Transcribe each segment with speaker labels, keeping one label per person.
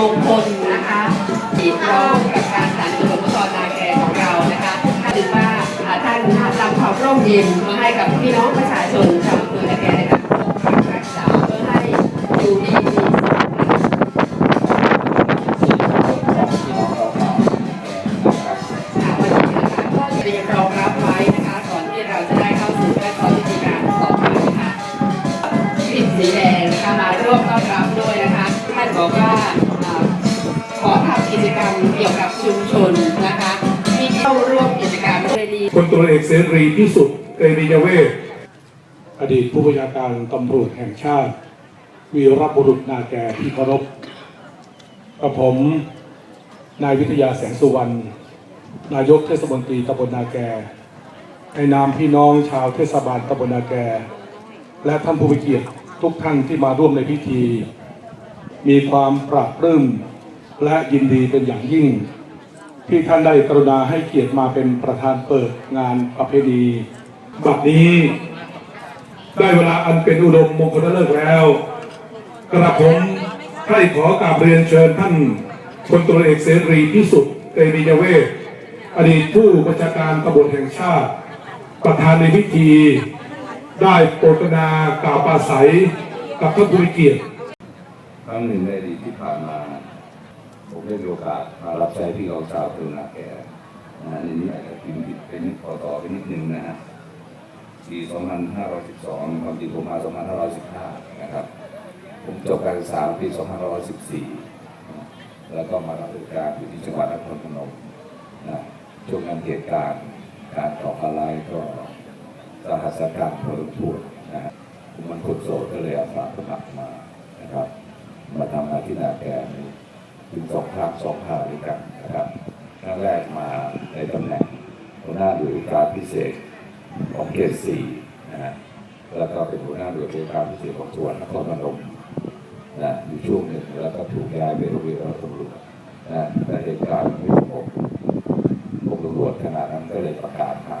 Speaker 1: มงคลนะคะติดร้องกับการสารตำรวจภูธรนาแกของเรานะคะถือว่าอ่าท่านนำความร่มเย็นมาให้กับพี่น้องประชาชนชาว รรมด้วยดี
Speaker 2: พลตรวจเอกเสรีพิสุทธิ์เตรียเวทอดีตผู้บัญชาการตำรวจแห่งชาติ วีรบุรุษนาแก่ที่เคารพกับผม นายวิทยาแสงสุวรรณ นายกเทศมนตรีตำบลนาแกในนามพี่น้องชาวเทศบาลตำบลนาแก และท่านผู้มีเกียรติทุกท่านที่มาร่วมในพิธี มีความปราบปลื้มและยินดีเป็นอย่างยิ่ง ที่ท่านได้กรุณาให้เกียรติมาเป็นประธานเปิดงานประเพณีบัดนี้ ได้เวลาอันเป็นอุดมมงคลเลิกแล้ว กระผมให้ขอกราบเรียนเชิญท่านพลตรเอกเสรีพิสุทธิ์เตมียเวทอดีตผู้บัญชาการตำรวจแห่งชาติ ประธานในพิธี ได้โปรดกรุณากล่าวปราศัยกับท่านผู้เกียรติ
Speaker 3: ครั้งหนึ่งในอดีตที่ผ่านมา ได้มีโอกาสมารับใช้พี่น้องชาวเมืองนาแก่นะฮะในนี้อาจจะพิมพ์ผิดเป็นขอต่อไปนิดนึงนะฮะปี 2512 ความจริงผมมา 2515 นะครับ ผมจบการศึกษาปี 2514 แล้วก็มารับราชการอยู่ที่จังหวัดนครพนมนะช่วงนั้นเหตุการณ์การต่ออะไรก็สหัสการณ์พอสมควรนะฮะผมมันคนโสดก็เลยอาสาสมัครมานะครับ มาทำงานที่นาแกนี่ ถึงสองครั้งสองคราวด้วยกันนะครับครั้งแรกมาในตำแหน่งหัวหน้าหน่วยการพิเศษของเขตสี่นะฮะแล้วก็เป็นหัวหน้าหน่วยการพิเศษของจังหวัดนครพนมนะอยู่ช่วงหนึ่งแล้วก็ถูกย้ายไปโรงเรียนตำรวจนะแต่เหตุการณ์ไม่สงบผมตำรวจขณะนั้นก็เลยประกาศหา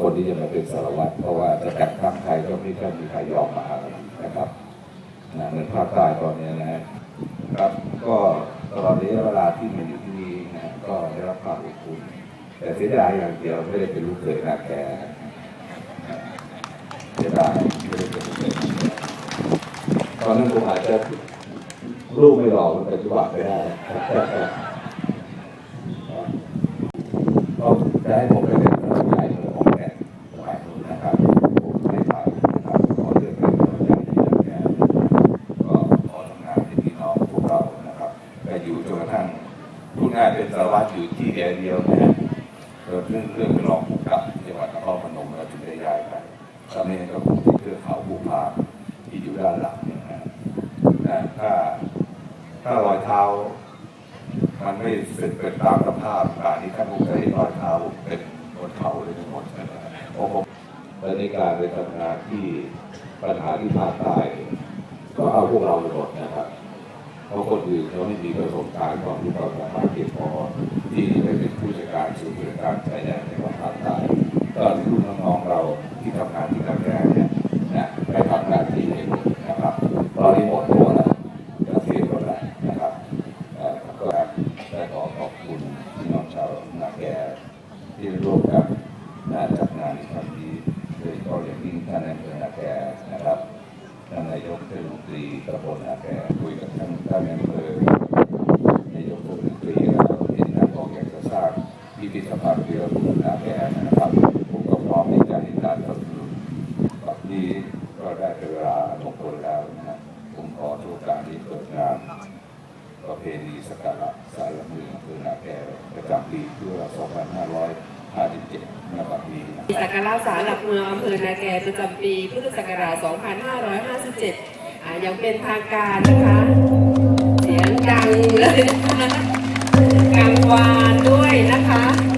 Speaker 3: คนที่จะมาเป็นสารวัตรเพราะว่าจะจัดตั้งใครก็ไม่ค่อยมีใครยอมมานะครับนะเหมือนภาคใต้ตอนนี้นะฮะ ครับก็ตลอดระยะเวลาที่มาอยู่ที่นี่นะก็ได้รับความอบอุ่นแต่เสียดายอย่างเดียวไม่ได้เป็นลูกเขยนาแกเสียดายไม่ได้เป็นลูกเขยตอนนั้นผมอาจจะลูกไม่หล่อเหมือนปัจจุบันไม่ได้ก็จะให้ผมไปเป็นผู้ใหญ่เมืองของแก่สมัยนู้นนะครับผมไม่ไปนะครับขอเลือกเป็นผู้ใหญ่ที่นาแก ก็ขอทำงานให้พี่น้องพวกเรานะครับไปอยู่จนกระทั่ง ง่ายเป็นสารวัตรอยู่ที่เดียวเดียวนะฮะเรื่องเรื่องเป็นรองผู้กับจังหวัดนครพนมแล้วจึงได้ย้ายไปตอนนี้ก็คงที่เทือกเขาภูพาที่อยู่ด้านหลังเนี่ยนะนะถ้าถ้ารอยเท้า มันไม่เป็นเป็นตามสภาพการที่ท่านคงจะเห็นรอยเท้าเป็นบนเขาเลยทั้งหมดโอ้โหและในการไปทำงานที่ปัญหาที่ภาคใต้ก็เอาพวกเราไปหมดนะครับ เพราะคนอื่นเขาไม่มีประสบการณ์ความรู้ความสามารถเพียงพอที่จะเป็นผู้จัดการศูนย์บริการชายแดนในภาคใต้ก็รุ่นน้องๆเราที่ทำงานที่กัแกเนี่ยนะไปทำงานที่เองนะครับ ตอนนี้หมดตัวแล้วเกษียณหมดแล้วนะครับ เอ่อก็ได้ขอขอบคุณพี่น้องชาวนาแกที่ร่วมกับงานจัดงานในครั้งนี้โดยเฉพาะอย่างยิ่งท่านนายอำเภอนาแกนะครับท่านนายกเทศมนตรีตำบลนาแกคุยกับ ท่านอำเภอนายกเทศมนตรีแล้วเห็นท่านบอกอยากจะสร้างพิพิธภัณฑ์เรือหลวงนาแกนะครับผมก็พร้อมที่จะให้การสนับสนุนแบบนี้ก็ได้เป็นเวลามงคลแล้วนะผมขอทุกการนี้เปิดงานประเพณีสักการะสารหลักเมืองอำเภอนาแกประจำปีเพุทธศักราช2557ณบัดนี้
Speaker 1: สักการะศาลหลักเมืองอำเภอนาแกประจำปีพุทธศักราช 2557ยังเป็นทางการนะคะ ดังเลยนะกังวานด้วยนะคะ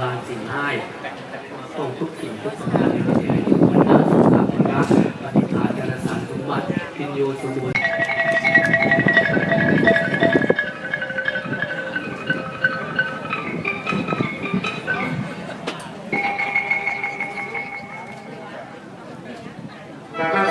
Speaker 4: ทานสิ่งให้ทรงทุกสิ่งทุกสถานในประเทศหัวหน้าสุขาภิรักษ์ปฏิภาณการสาสมบัติพิโยสมุ Thank you.